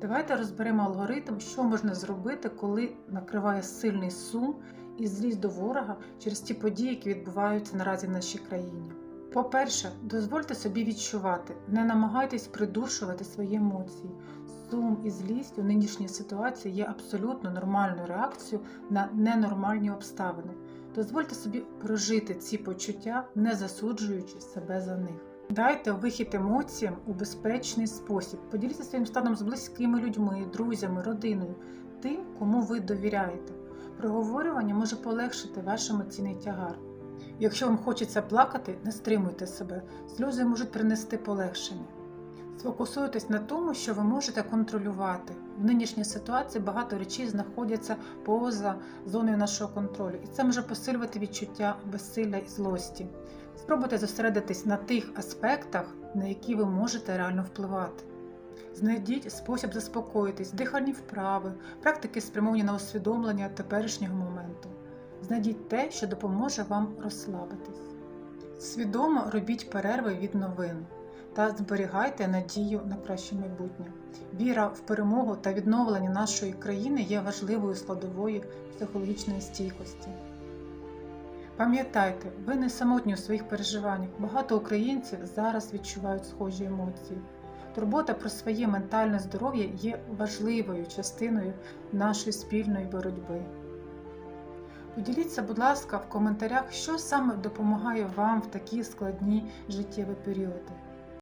Давайте розберемо алгоритм, що можна зробити, коли накриває сильний сум і злість до ворога через ті події, які відбуваються наразі в нашій країні. По-перше, дозвольте собі відчувати, не намагайтесь придушувати свої емоції. Сум і злість у нинішній ситуації є абсолютно нормальною реакцією на ненормальні обставини. Дозвольте собі прожити ці почуття, не засуджуючи себе за них. Дайте вихід емоціям у безпечний спосіб. Поділіться своїм станом з близькими людьми, друзями, родиною, тим, кому ви довіряєте. Проговорювання може полегшити ваш емоційний тягар. Якщо вам хочеться плакати, не стримуйте себе. Сльози можуть принести полегшення. Сфокусуйтесь на тому, що ви можете контролювати. В нинішній ситуації багато речей знаходяться поза зоною нашого контролю, і це може посилювати відчуття безсилля і злості. Спробуйте зосередитись на тих аспектах, на які ви можете реально впливати. Знайдіть спосіб заспокоїтись, дихальні вправи, практики спрямовані на усвідомлення теперішнього моменту. Знайдіть те, що допоможе вам розслабитись. Свідомо робіть перерви від новин та зберігайте надію на краще майбутнє. Віра в перемогу та відновлення нашої країни є важливою складовою психологічної стійкості. Пам'ятайте, ви не самотні у своїх переживаннях. Багато українців зараз відчувають схожі емоції. Турбота про своє ментальне здоров'я є важливою частиною нашої спільної боротьби. Поділіться, будь ласка, в коментарях, що саме допомагає вам в такі складні життєві періоди.